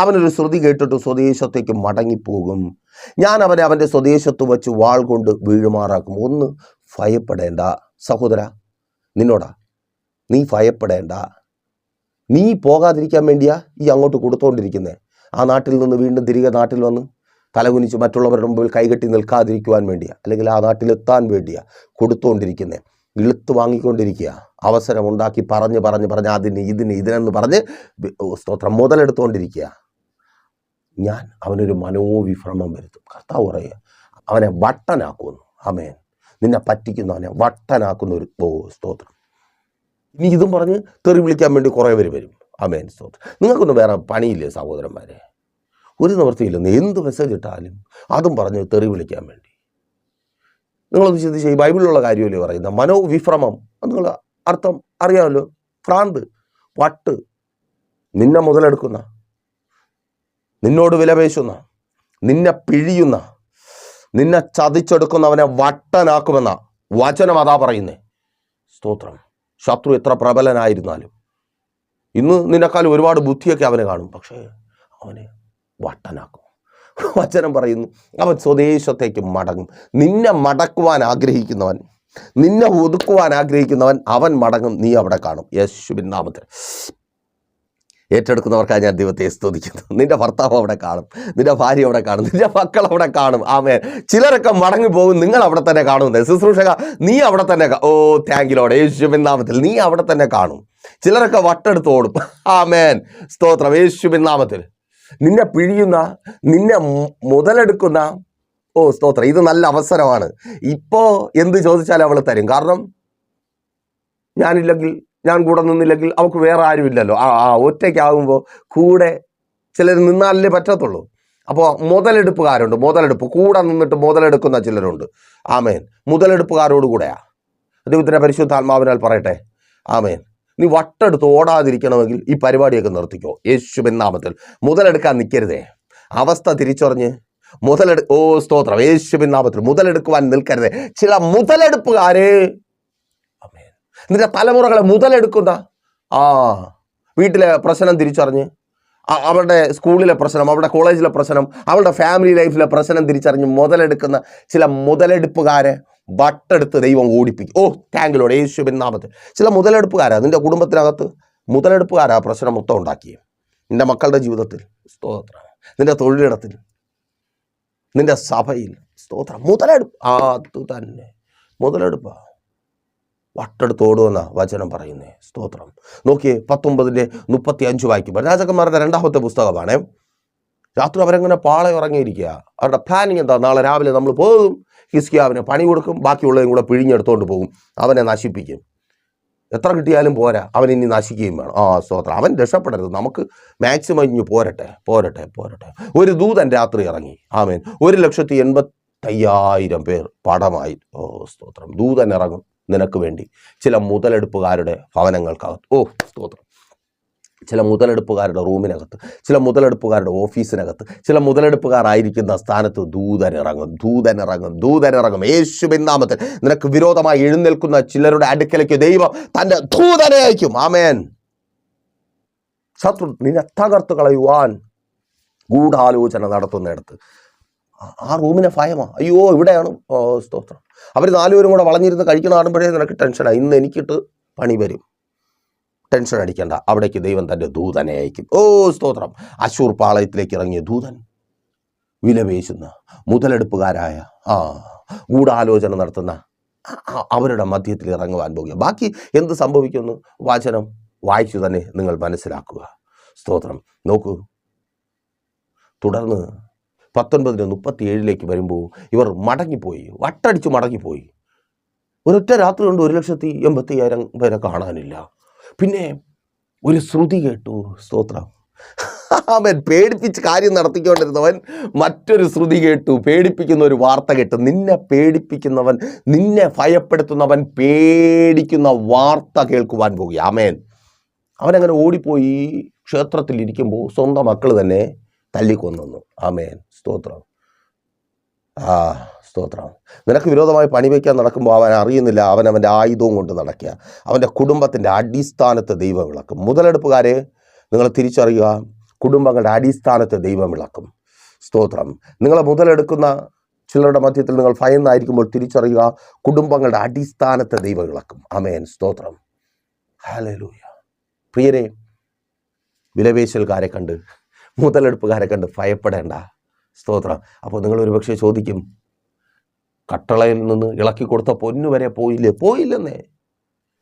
അവനൊരു ശ്രുതി കേട്ടിട്ട് സ്വദേശത്തേക്ക് മടങ്ങിപ്പോകും. ഞാൻ അവനെ അവന്റെ സ്വദേശത്ത് വച്ച് വാൾ കൊണ്ട് വീഴുമാറാക്കും. ഒന്ന് ഭയപ്പെടേണ്ട. സഹോദര നിന്നോടാ. നീ ഭയപ്പെടേണ്ട. നീ പോകാതിരിക്കാൻ വേണ്ടിയാ ഈ അങ്ങോട്ട് കൊടുത്തോണ്ടിരിക്കുന്നത് ആ നാട്ടിൽ നിന്ന് വീണ്ടും തിരികെ നാട്ടിൽ വന്ന് തലകുനിച്ച് മറ്റുള്ളവരുടെ മുമ്പിൽ കൈകെട്ടി നിൽക്കാതിരിക്കുവാൻ വേണ്ടിയാ. അല്ലെങ്കിൽ ആ നാട്ടിലെത്താൻ വേണ്ടിയാ കൊടുത്തുകൊണ്ടിരിക്കുന്നത് ഇളുത്ത് വാങ്ങിക്കൊണ്ടിരിക്കുക അവസരം ഉണ്ടാക്കി പറഞ്ഞ് പറഞ്ഞ് പറഞ്ഞ് അതിന് ഇതിന് ഇതിനെന്ന് പറഞ്ഞ് സ്തോത്രം മുതലെടുത്തുകൊണ്ടിരിക്കുക ഞാൻ അവനൊരു മനോവിഭ്രമം വരുത്തും. കർത്താവ് പറയുക അവനെ വട്ടനാക്കുന്നു. അമേൻ നിന്നെ പറ്റിക്കുന്നവനെ വട്ടനാക്കുന്ന ഒരു സ്തോത്രം. ഇനി ഇതും പറഞ്ഞ് തെറി വിളിക്കാൻ വേണ്ടി കുറേ പേര് വരും. അമേൻ സ്തോത്രം. നിങ്ങൾക്കൊന്നും വേറെ പണിയില്ലേ സഹോദരന്മാരെ? ഒരു നിവൃത്തിയില്ലെന്ന് എന്ത് മെസ്സേജ് ഇട്ടാലും അതും പറഞ്ഞ് തെറി വിളിക്കാൻ വേണ്ടി. നിങ്ങളൊന്ന് ചിന്തിച്ച് ഈ ബൈബിളിലുള്ള കാര്യമല്ലേ പറയുന്നത്? മനോവിഭ്രമം നിങ്ങൾ അർത്ഥം അറിയാമല്ലോ. ഭ്രാന്ത് വട്ട് നിന്നെ മുതലെടുക്കുന്ന നിന്നോട് വിലപേശുന്ന നിന്നെ പിഴിയുന്ന നിന്നെ ചതിച്ചെടുക്കുന്നവനെ വട്ടനാക്കുമെന്ന വചനം അതാ പറയുന്നേ. സ്തോത്രം. ശത്രു എത്ര പ്രബലനായിരുന്നാലും ഇന്ന് നിന്നെക്കാൾ ഒരുപാട് ബുദ്ധിയൊക്കെ അവനെ കാണും. പക്ഷേ അവനെ വട്ടനാക്കും. വചനം പറയുന്നു അവൻ സ്വദേശത്തേക്ക് മടങ്ങും. നിന്നെ മടക്കുവാൻ ആഗ്രഹിക്കുന്നവൻ നിന്നെ ഒതുക്കുവാൻ ആഗ്രഹിക്കുന്നവൻ അവൻ മടങ്ങും. നീ അവിടെ കാണും. യേശുവിൻ നാമത്തിൽ. ഏറ്റെടുക്കുന്നവർക്കായി ഞാൻ ദൈവത്തെ സ്തുതിക്കുന്നു. നിന്റെ ഭർത്താവ് അവിടെ കാണും. നിന്റെ ഭാര്യ അവിടെ കാണും. നിന്റെ മക്കൾ അവിടെ കാണും. ആമേ ചിലരൊക്കെ മടങ്ങി പോകും. നിങ്ങൾ അവിടെ തന്നെ കാണുന്നത് ശുശ്രൂഷക നീ അവിടെ തന്നെ ഓ താങ്കിലോടെ യേശുവിൻ നാമത്തിൽ നീ അവിടെ തന്നെ കാണും. ചിലരൊക്കെ വട്ടെടുത്ത് ഓടും. ആമേൻ. സ്തോത്രം. യേശുവിൻ നാമത്തിൽ. നിന്നെ പിഴിയുന്ന നിന്നെ മുതലെടുക്കുന്ന ഓ സ്തോത്രം. ഇത് നല്ല അവസരമാണ്. ഇപ്പോൾ എന്ത് ചോദിച്ചാലും അവൾ തരും. കാരണം ഞാനില്ലെങ്കിൽ ഞാൻ കൂടെ നിന്നില്ലെങ്കിൽ അവൾക്ക് വേറെ ആരുമില്ലല്ലോ. ആ ആ ഒറ്റയ്ക്കാകുമ്പോൾ കൂടെ ചിലർ നിന്നാലേ പറ്റത്തുള്ളൂ. അപ്പോൾ മുതലെടുപ്പുകാരുണ്ട് മുതലെടുപ്പ്. കൂടെ നിന്നിട്ട് മുതലെടുക്കുന്ന ചിലരുണ്ട്. ആമേൻ. മുതലെടുപ്പുകാരോട് കൂടെയാ. ദൈവത്തിന്റെ പരിശുദ്ധാത്മാവിനാൽ പറയട്ടെ. ആമേൻ. നീ വട്ടെടുത്ത് ഓടാതിരിക്കണമെങ്കിൽ ഈ പരിപാടിയൊക്കെ നിർത്തിക്കോ. യേശുവിൻ നാമത്തിൽ. മുതലെടുക്കാൻ നിൽക്കരുതേ അവസ്ഥ തിരിച്ചറിഞ്ഞ് മുതലെടു ഓ സ്തോത്രം. യേശുവിൻ നാമത്തിൽ മുതലെടുക്കുവാൻ നിൽക്കരുതേ. ചില മുതലെടുപ്പുകാരെ നിന്റെ തലമുറകളെ മുതലെടുക്കുന്ന ആ വീട്ടിലെ പ്രശ്നം തിരിച്ചറിഞ്ഞ് അവരുടെ സ്കൂളിലെ പ്രശ്നം അവരുടെ കോളേജിലെ പ്രശ്നം അവരുടെ ഫാമിലി ലൈഫിലെ പ്രശ്നം തിരിച്ചറിഞ്ഞ് മുതലെടുക്കുന്ന ചില മുതലെടുപ്പുകാരെ വട്ടെടുത്ത് ദൈവം ഓടിപ്പിക്കും. ഓ താങ്കിലോട് യേശുവിൻ നാമത്തിൽ. ചില മുതലെടുപ്പുകാരാണ് നിന്റെ കുടുംബത്തിനകത്ത് മുതലെടുപ്പുകാരാ പ്രശ്നം മൊത്തം ഉണ്ടാക്കിയത് നിന്റെ മക്കളുടെ ജീവിതത്തിൽ സ്തോത്രം. നിന്റെ തൊഴിലിടത്തിൽ നിന്റെ സഭയിൽ സ്തോത്രം. മുതലെടുപ്പ് ആ അത് തന്നെ. മുതലെടുപ്പാ. വട്ടെടുത്ത് ഓടുമെന്ന വചനം പറയുന്നേ. സ്തോത്രം. നോക്കിയേ പത്തൊമ്പതിന്റെ മുപ്പത്തി അഞ്ച് വായിക്കുമ്പോൾ രാജകുമാരുടെ രണ്ടാമത്തെ പുസ്തകമാണ്. രാത്രി അവരങ്ങനെ പാളയുറങ്ങിയിരിക്കുക അവരുടെ പ്ലാനിങ് എന്താ? നാളെ രാവിലെ നമ്മൾ പോകും ഹിസ്കിയാവിനെ പണി കൊടുക്കും ബാക്കിയുള്ളതും കൂടെ പിഴിഞ്ഞെടുത്തോണ്ട് പോകും. അവനെ നശിപ്പിക്കും. എത്ര കിട്ടിയാലും പോരാ. അവൻ ഇനി നശിക്കുകയും വേണം. ആ സ്തോത്രം. അവൻ രക്ഷപ്പെടരുത്. നമുക്ക് മാക്സിമം ഇഞ്ഞ് പോരട്ടെ. പോരട്ടെ പോരട്ടെ. ഒരു ദൂതൻ രാത്രി ഇറങ്ങി. ആമേൻ. ഒരു ലക്ഷത്തി എൺപത്തയ്യായിരം പേർ പടമായി. ഓ സ്തോത്രം. ദൂതൻ ഇറങ്ങും. നിനക്ക് വേണ്ടി. ചില മുതലെടുപ്പുകാരുടെ ഭവനങ്ങൾക്കകത്ത്. ഓ സ്തോത്രം. ചില മുതലെടുപ്പുകാരുടെ റൂമിനകത്ത് ചില മുതലെടുപ്പുകാരുടെ ഓഫീസിനകത്ത് ചില മുതലെടുപ്പുകാരായിരിക്കുന്ന സ്ഥാനത്ത് ദൂതനിറങ്ങും ദൂതനിറങ്ങും ദൂതനിറങ്ങും. യേശുവിൻ നാമത്തിൽ നിനക്ക് വിരോധമായി എഴുന്നേൽക്കുന്ന ചിലരുടെ അടുക്കലേക്ക് ദൈവം തന്റെ ദൂതനെ അയക്കും. ആമേൻ. ശത്രു നിന്നെ തകർത്ത് കളയുവാൻ ഗൂഢാലോചന നടത്തുന്നിടത്ത് ആ- റൂമിനെ ഭയമാ അയ്യോ ഇവിടെയാണ്. സ്തോത്രം. അവർ നാലുപേരും കൂടെ വളഞ്ഞിരുന്ന് കഴിക്കുന്ന കാണുമ്പോഴേ നിനക്ക് ടെൻഷനാണ് ഇന്ന് എനിക്കിട്ട് പണി വരും. ടെൻഷൻ അടിക്കേണ്ട. അവിടേക്ക് ദൈവം തന്റെ ദൂതനെ അയക്കും. ഓ സ്തോത്രം. അശൂർ പാളയത്തിലേക്ക് ഇറങ്ങിയ ദൂതൻ വിലപേശുന്ന മുതലെടുപ്പുകാരായ ആ ഗൂഢാലോചന നടത്തുന്ന അവരുടെ മധ്യത്തിൽ ഇറങ്ങുവാൻ പോകുക. ബാക്കി എന്ത് സംഭവിക്കുന്നു? വാചനം വായിച്ചു തന്നെ നിങ്ങൾ മനസ്സിലാക്കുക. സ്തോത്രം. നോക്കൂ. തുടർന്ന് പത്തൊൻപതിന് മുപ്പത്തി ഏഴിലേക്ക് വരുമ്പോൾ ഇവർ മടങ്ങിപ്പോയി. വട്ടടിച്ച് മടങ്ങിപ്പോയി. ഒരൊറ്റ രാത്രി കൊണ്ട് ഒരു ലക്ഷത്തി എൺപത്തി അയ്യായിരം പേരെ കാണാനില്ല. പിന്നെ ഒരു ശ്രുതി കേട്ടു സ്തോത്രം. അവൻ പേടിപ്പിച്ച് കാര്യം നടത്തിക്കൊണ്ടിരുന്നവൻ മറ്റൊരു ശ്രുതി കേട്ടു. പേടിപ്പിക്കുന്ന ഒരു വാർത്ത കേട്ടു. നിന്നെ പേടിപ്പിക്കുന്നവൻ നിന്നെ ഭയപ്പെടുത്തുന്നവൻ പേടിക്കുന്ന വാർത്ത കേൾക്കുവാൻ പോകുക ആമേൻ. അവനങ്ങനെ ഓടിപ്പോയി ക്ഷേത്രത്തിൽ ഇരിക്കുമ്പോൾ സ്വന്തം മക്കൾ തന്നെ തല്ലിക്കൊന്നു ആമേൻ. സ്തോത്രം. ആ സ്തോത്രം. നിനക്ക് വിരോധമായി പണി വയ്ക്കാൻ നടക്കുമ്പോൾ അവൻ അറിയുന്നില്ല. അവൻ അവന്റെ ആയുധവും കൊണ്ട് നടക്കുക. അവന്റെ കുടുംബത്തിന്റെ അടിസ്ഥാനത്തെ ദൈവം വിളക്കും. മുതലെടുപ്പുകാരെ നിങ്ങൾ തിരിച്ചറിയുക. കുടുംബങ്ങളുടെ അടിസ്ഥാനത്തെ ദൈവം വിളക്കും. സ്തോത്രം. നിങ്ങളെ മുതലെടുക്കുന്ന ചിലരുടെ മധ്യത്തിൽ നിങ്ങൾ ഭയന്നായിരിക്കുമ്പോൾ തിരിച്ചറിയുക. കുടുംബങ്ങളുടെ അടിസ്ഥാനത്തെ ദൈവം വിളക്കും. അമേൻ സ്തോത്രം. ഹാലലൂയ പ്രിയരെ വിലപേശൽക്കാരെ കണ്ട് മുതലെടുപ്പുകാരെ കണ്ട് ഭയപ്പെടേണ്ട. സ്തോത്രം. അപ്പോൾ നിങ്ങൾ ഒരുപക്ഷെ ചോദിക്കും കട്ടളയിൽ നിന്ന് ഇളക്കി കൊടുത്ത പൊന്നു വരെ പോയില്ലേ? പോയില്ലെന്നേ.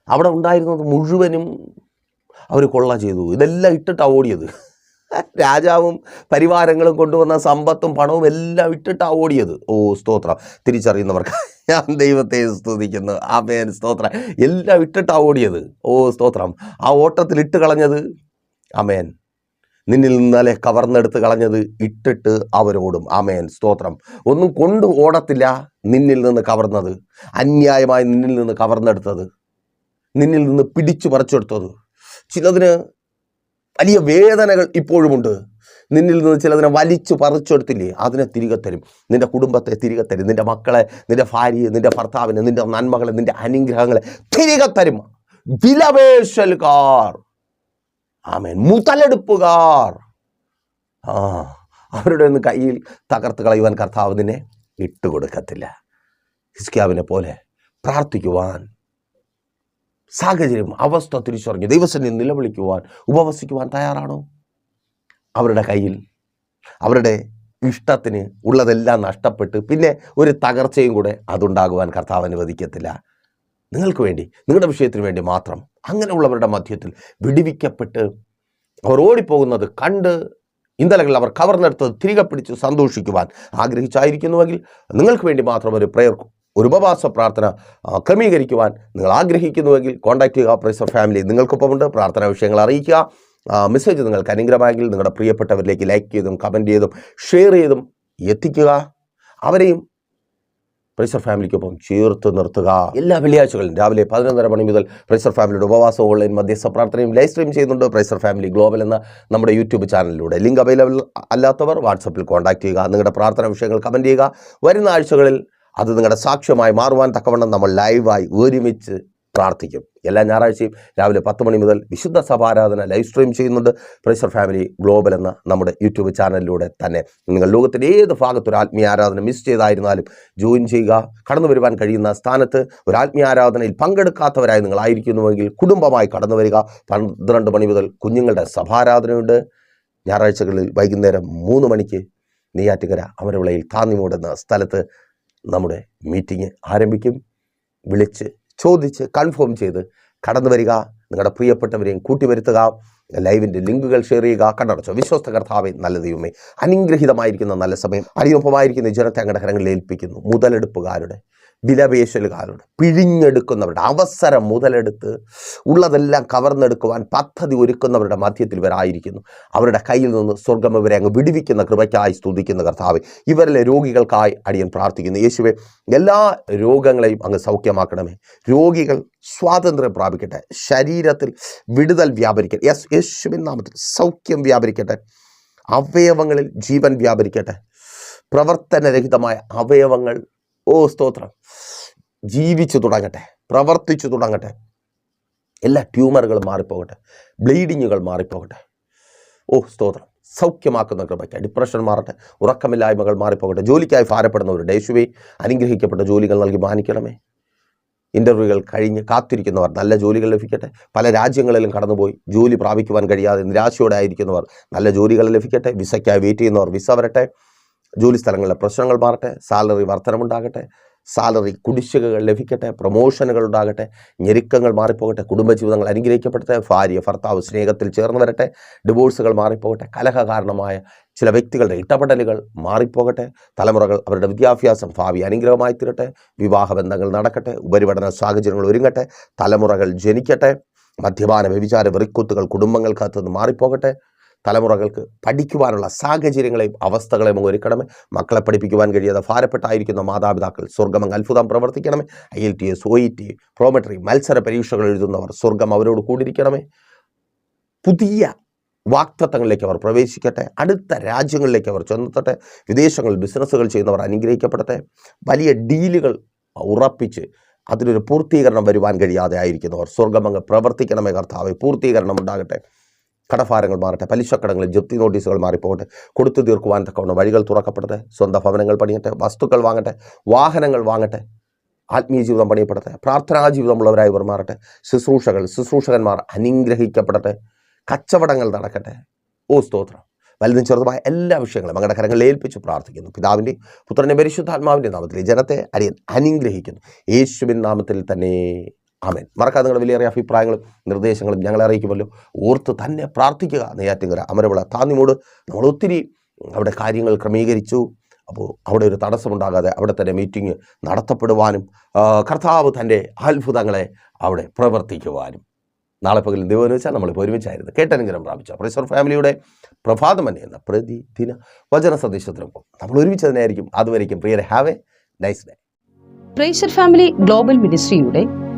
അവിടെ ഉണ്ടായിരുന്നത് മുഴുവനും അവർ കൊള്ള ചെയ്തു. ഇതെല്ലാം ഇട്ടിട്ടാണ് ഓടിയത്. രാജാവും പരിവാരങ്ങളും കൊണ്ടുവന്ന സമ്പത്തും പണവും എല്ലാം ഇട്ടിട്ടാണ് ഓടിയത്. ഓ സ്തോത്രം. തിരിച്ചറിയുന്നവർക്ക് ഞാൻ ദൈവത്തെ സ്തുതിക്കുന്നു. ആമേൻ. സ്തോത്രം. എല്ലാം ഇട്ടിട്ടാണ് ഓടിയത്. ഓ സ്തോത്രം. ആ ഓട്ടത്തിൽ ഇട്ട് കളഞ്ഞത് ആമേൻ. നിന്നിൽ നിന്നാലെ കവർന്നെടുത്ത് കളഞ്ഞത് ഇട്ടിട്ട് അവരോടും. ആമേൻ. സ്തോത്രം. ഒന്നും കൊണ്ടു ഓടത്തില്ല നിന്നിൽ നിന്ന് കവർന്നത്. അന്യായമായി നിന്നിൽ നിന്ന് കവർന്നെടുത്തത്. നിന്നിൽ നിന്ന് പിടിച്ചു പറിച്ചെടുത്തത്. ചിലതിന് വലിയ വേദനകൾ ഇപ്പോഴുമുണ്ട്. നിന്നിൽ നിന്ന് ചിലതിനെ വലിച്ചു പറിച്ചെടുത്തില്ലേ? അതിനെ തിരികെ തരും. നിന്റെ കുടുംബത്തെ തിരികെ തരും. നിന്റെ മക്കളെ നിന്റെ ഭാര്യയെ നിന്റെ ഭർത്താവിനെ നിന്റെ നന്മകളെ നിന്റെ അനുഗ്രഹങ്ങളെ തിരികെ തരും. വിലപേശൽക്കാർ ആമേൻ. മുതലെടുപ്പുകാർ. ആ അവരുടെ ഒന്ന് കയ്യിൽ തകർത്ത് കളയുവാൻ കർത്താവ് നിന്നെ ഇട്ടുകൊടുക്കത്തില്ല. ഹിസ്കിയാവിനെ പോലെ പ്രാർത്ഥിക്കുവാൻ സാഹചര്യം അവസ്ഥ തിരിച്ചറിഞ്ഞ് ദൈവസന്നെ നിലവിളിക്കുവാൻ ഉപവസിക്കുവാൻ തയ്യാറാണോ? അവരുടെ കയ്യിൽ അവരുടെ ഇഷ്ടത്തിന് ഉള്ളതെല്ലാം നഷ്ടപ്പെട്ട് പിന്നെ ഒരു തകർച്ചയും കൂടെ അതുണ്ടാകുവാൻ കർത്താവ് അനുവദിക്കത്തില്ല. നിങ്ങൾക്ക് വേണ്ടി നിങ്ങളുടെ വിഷയത്തിന് വേണ്ടി മാത്രം അങ്ങനെയുള്ളവരുടെ മധ്യത്തിൽ വിടിവിക്കപ്പെട്ട് അവർ ഓടിപ്പോകുന്നത് കണ്ട് ഇന്നലകൾ അവർ കവർന്നെടുത്തത് തിരികെ പിടിച്ച് സന്തോഷിക്കുവാൻ ആഗ്രഹിച്ചായിരിക്കുന്നുവെങ്കിൽ നിങ്ങൾക്ക് വേണ്ടി മാത്രം ഒരു പ്രയർ ഒരു ഉപവാസ പ്രാർത്ഥന ക്രമീകരിക്കുവാൻ നിങ്ങൾ ആഗ്രഹിക്കുന്നുവെങ്കിൽ കോൺടാക്ട് ചെയ്യുക. പ്രൈസർ ഫാമിലി നിങ്ങൾക്കൊപ്പമുണ്ട്. പ്രാർത്ഥനാ വിഷയങ്ങൾ അറിയിക്കുക. മെസ്സേജ് നിങ്ങൾക്ക് അനുഗ്രഹമായെങ്കിൽ നിങ്ങളുടെ പ്രിയപ്പെട്ടവരിലേക്ക് ലൈക്ക് ചെയ്തും കമന്റ് ചെയ്തും ഷെയർ ചെയ്തും എത്തിക്കുക. അവരെയും പ്രൈസർ ഫാമിലിക്കൊപ്പം ചേർത്ത് നിർത്തുക. എല്ലാ വെള്ളിയാഴ്ചകളും രാവിലെ പതിനൊന്നര മണി മുതൽ പ്രൈസർ ഫാമിലിയുടെ ഉപവാസം ഓൺലൈൻ മധ്യസ്ഥ പ്രാർത്ഥനയും ലൈവ് സ്ട്രീം ചെയ്യുന്നുണ്ട് പ്രൈസർ ഫാമിലി ഗ്ലോബൽ എന്ന നമ്മുടെ യൂട്യൂബ് ചാനലിലൂടെ ലിങ്ക് അവൈലബിൾ അല്ലാത്തവർ വാട്സപ്പിൽ കോൺടാക്ട് ചെയ്യുക. നിങ്ങളുടെ പ്രാർത്ഥന വിഷയങ്ങൾ കമന്റ് ചെയ്യുക. വരുന്ന ആഴ്ചകളിൽ അത് നിങ്ങളുടെ സാക്ഷ്യമായി മാറുവാൻ തക്കവണ്ണം നമ്മൾ ലൈവായി ഒരുമിച്ച് പ്രാർത്ഥിക്കും. എല്ലാ ഞായറാഴ്ചയും രാവിലെ പത്ത് മണി മുതൽ വിശുദ്ധ സഭാരാധന ലൈവ് സ്ട്രീം ചെയ്യുന്നുണ്ട്. പ്രഷർ ഫാമിലി ഗ്ലോബൽ എന്ന നമ്മുടെ യൂട്യൂബ് ചാനലിലൂടെ തന്നെ. നിങ്ങൾ ലോകത്തിന്റെ ഏത് ഭാഗത്തൊരു ആത്മീയ ആരാധന മിസ് ചെയ്തായിരുന്നാലും ജോയിൻ ചെയ്യുക. കടന്നു വരുവാൻ കഴിയുന്ന സ്ഥാനത്ത് ഒരു ആത്മീയ ആരാധനയിൽ പങ്കെടുക്കാത്തവരായി നിങ്ങളായിരിക്കുന്നുവെങ്കിൽ കുടുംബമായി കടന്നു വരിക. പന്ത്രണ്ട് മണി മുതൽ കുഞ്ഞുങ്ങളുടെ സഭാരാധനയുണ്ട്. ഞായറാഴ്ചകളിൽ വൈകുന്നേരം മൂന്ന് മണിക്ക് നെയ്യാറ്റുകര അമരവിളയിൽ താന്നിമൂടുന്ന സ്ഥലത്ത് നമ്മുടെ മീറ്റിംഗ് ആരംഭിക്കും. വിളിച്ച് ചോദിച്ച് കൺഫേം ചെയ്ത് കടന്നു വരിക. നിങ്ങളുടെ പ്രിയപ്പെട്ടവരെയും കൂട്ടി വരുത്തുക ലൈവിന്റെ ലിങ്കുകൾ ഷെയർ ചെയ്യുക. കണ്ടടച്ചോ വിശ്വസ്ത കർത്താവെ നല്ല ദൈവമേ. അനുഗ്രഹീതമായിരിക്കുന്ന നല്ല സമയം അനുരൂപമായിരിക്കുന്ന ജനത്തെ അങ്ങടെ കരങ്ങളിൽ ഏൽപ്പിക്കുന്നു. മുതലെടുപ്പുകാരുടെ വിലപേശലുകാരുടെ പിഴിഞ്ഞെടുക്കുന്നവരുടെ അവസരം മുതലെടുത്ത് ഉള്ളതെല്ലാം കവർന്നെടുക്കുവാൻ പദ്ധതി ഒരുക്കുന്നവരുടെ മധ്യത്തിൽ ഇവരായിരിക്കുന്നു അവരുടെ കയ്യിൽ നിന്ന് സ്വർഗം ഇവരെ അങ്ങ് വിടുവിക്കുന്ന കൃപയ്ക്കായി സ്തുതിക്കുന്ന കർത്താവ് ഇവരിലെ രോഗികൾക്കായി അടിയൻ പ്രാർത്ഥിക്കുന്നു. യേശുവെ എല്ലാ രോഗങ്ങളെയും അങ്ങ് സൗഖ്യമാക്കണമേ. രോഗികൾ സ്വാതന്ത്ര്യം പ്രാപിക്കട്ടെ. ശരീരത്തിൽ വിടുതൽ വ്യാപരിക്കട്ടെ. യെസ് യേശുവിൻ നാമത്തിൽ സൗഖ്യം വ്യാപരിക്കട്ടെ. അവയവങ്ങളിൽ ജീവൻ വ്യാപരിക്കട്ടെ. പ്രവർത്തനരഹിതമായ അവയവങ്ങൾ ഓ സ്തോത്രം. ജീവിച്ചു തുടങ്ങട്ടെ പ്രവർത്തിച്ചു തുടങ്ങട്ടെ. എല്ലാ ട്യൂമറുകളും മാറിപ്പോകട്ടെ ബ്ലീഡിങ്ങുകൾ മാറിപ്പോകട്ടെ. ഓ സ്തോത്രം. സൗഖ്യമാക്കുന്ന കൃപയ്ക്ക് ഡിപ്രഷൻ മാറട്ടെ ഉറക്കമില്ലായ്മകൾ മാറിപ്പോകട്ടെ. ജോലിക്കായി ഭാരപ്പെടുന്നവരുടെ യേശുവെ അനുഗ്രഹിക്കപ്പെട്ട ജോലികൾ നൽകി മാനിക്കണമേ. ഇന്റർവ്യൂകൾ കഴിഞ്ഞ് കാത്തിരിക്കുന്നവർ നല്ല ജോലികൾ ലഭിക്കട്ടെ. പല രാജ്യങ്ങളിലും കടന്നുപോയി ജോലി പ്രാപിക്കുവാൻ കഴിയാതെ നിരാശയോടെ ആയിരിക്കുന്നവർ നല്ല ജോലികൾ ലഭിക്കട്ടെ. വിസയ്ക്കായി വെയിറ്റ് ചെയ്യുന്നവർ വിസ വരട്ടെ. ജോലി സ്ഥലങ്ങളിലെ പ്രശ്നങ്ങൾ മാറട്ടെ സാലറി വർധനമുണ്ടാകട്ടെ സാലറി കുടിശ്ശികകൾ ലഭിക്കട്ടെ പ്രൊമോഷനുകൾ ഉണ്ടാകട്ടെ ഞെരുക്കങ്ങൾ മാറിപ്പോകട്ടെ കുടുംബജീവിതങ്ങൾ അനുഗ്രഹിക്കപ്പെടട്ടെ ഭാര്യ ഭർത്താവ് സ്നേഹത്തിൽ ചേർന്ന് വരട്ടെ ഡിവോഴ്സുകൾ മാറിപ്പോകട്ടെ കലഹ കാരണമായ ചില വ്യക്തികളുടെ ഇടപെടലുകൾ മാറിപ്പോകട്ടെ തലമുറകൾ അവരുടെ വിദ്യാഭ്യാസം ഭാവി അനുഗ്രഹമായി തീരട്ടെ വിവാഹ ബന്ധങ്ങൾ നടക്കട്ടെ ഉപരിപഠന സാഹചര്യങ്ങൾ ഒരുങ്ങട്ടെ തലമുറകൾ ജനിക്കട്ടെ മദ്യപാന വ്യഭിചാര വെറിക്കൂത്തുകൾ കുടുംബങ്ങൾക്കകത്തുനിന്ന് മാറിപ്പോകട്ടെ തലമുറകൾക്ക് പഠിക്കുവാനുള്ള സാഹചര്യങ്ങളെയും അവസ്ഥകളെയും ഒരുക്കണമേ. മക്കളെ പഠിപ്പിക്കുവാൻ കഴിയാതെ ഭാരപ്പെട്ടായിരിക്കുന്ന മാതാപിതാക്കൾ സ്വർഗം അത്ഭുതം പ്രവർത്തിക്കണമേ. I L T S O E T prometric മത്സര പരീക്ഷകൾ എഴുതുന്നവർ സ്വർഗം അവരോട് കൂടിയിരിക്കണമേ. പുതിയ വാക്തത്വങ്ങളിലേക്ക് അവർ പ്രവേശിക്കട്ടെ. അടുത്ത രാജ്യങ്ങളിലേക്ക് അവർ ചെന്നെത്തട്ടെ. വിദേശങ്ങളിൽ ബിസിനസ്സുകൾ ചെയ്യുന്നവർ അനുഗ്രഹിക്കപ്പെടട്ടെ. വലിയ ഡീലുകൾ ഉറപ്പിച്ച് അതിനൊരു പൂർത്തീകരണം വരുവാൻ കഴിയാതെ ആയിരിക്കുന്നവർ സ്വർഗമങ്ങ് പ്രവർത്തിക്കണമേ കർത്താവെ. പൂർത്തീകരണം ഉണ്ടാകട്ടെ. കടഭാരങ്ങൾ മാറട്ടെ. പലിശക്കടങ്ങളിൽ ജപ്തി നോട്ടീസുകൾ മാറിപ്പോകട്ടെ. കൊടുത്തു തീർക്കുവാൻ തക്കവണ്ണം വഴികൾ തുറക്കപ്പെടട്ടെ. സ്വന്തം ഭവനങ്ങൾ പണിയട്ടെ. വസ്തുക്കൾ വാങ്ങട്ടെ. വാഹനങ്ങൾ വാങ്ങട്ടെ. ആത്മീയ ജീവിതം പണിയപ്പെടട്ടെ. പ്രാർത്ഥനാ ജീവിതമുള്ളവരായി ഇവർ മാറട്ടെ. ശുശ്രൂഷകൾ ശുശ്രൂഷകന്മാർ അനുഗ്രഹിക്കപ്പെടട്ടെ. കച്ചവടങ്ങൾ നടക്കട്ടെ. ഓ സ്തോത്രം. വലുതും ചെറുതുമായ എല്ലാ വിഷയങ്ങളും അങ്ങടെ കരങ്ങളിൽ ഏൽപ്പിച്ച് പ്രാർത്ഥിക്കുന്നു. പിതാവിന്റെ പുത്രന്റെ പരിശുദ്ധാത്മാവിന്റെ നാമത്തിൽ ജനത്തെ അരിയൻ അനുഗ്രഹിക്കുന്നു. യേശുവിൻ നാമത്തിൽ തന്നെ ആമേൻ. മറക്കാതെ നിങ്ങളുടെ വിലയേറിയ അഭിപ്രായങ്ങളും നിർദ്ദേശങ്ങളും ഞങ്ങളെ അറിയിക്കുമല്ലോ. ഓർത്ത് തന്നെ പ്രാർത്ഥിക്കുക. നെയ്യാറ്റിങ്കര അമരവിള താന്നിമൂട്. നമ്മൾ ഒത്തിരി അവിടെ കാര്യങ്ങൾ ക്രമീകരിച്ചു. അപ്പോൾ അവിടെ ഒരു തടസ്സമുണ്ടാകാതെ അവിടെ തന്നെ മീറ്റിംഗ് നടത്തപ്പെടുവാനും കർത്താവ് തന്റെ അത്ഭുതങ്ങളെ അവിടെ പ്രവർത്തിക്കുവാനും. നാളെ പകൽ ദൈവം വെച്ചാൽ നമ്മളിപ്പോൾ ഒരുമിച്ചായിരുന്നു. കേട്ടനുഗ്രഹം പ്രാപിച്ച പ്രൈസർ ഫാമിലിയുടെ പ്രഭാതം തന്നെ എന്ന പ്രതിദിന വചന സന്ദേശത്തിനൊപ്പം നമ്മൾ ഒരുമിച്ച് തന്നെയായിരിക്കും. അതുവരേക്കും. പ്രിയരെ have a nice day praiser family global മിനിസ്ട്രിയുടെ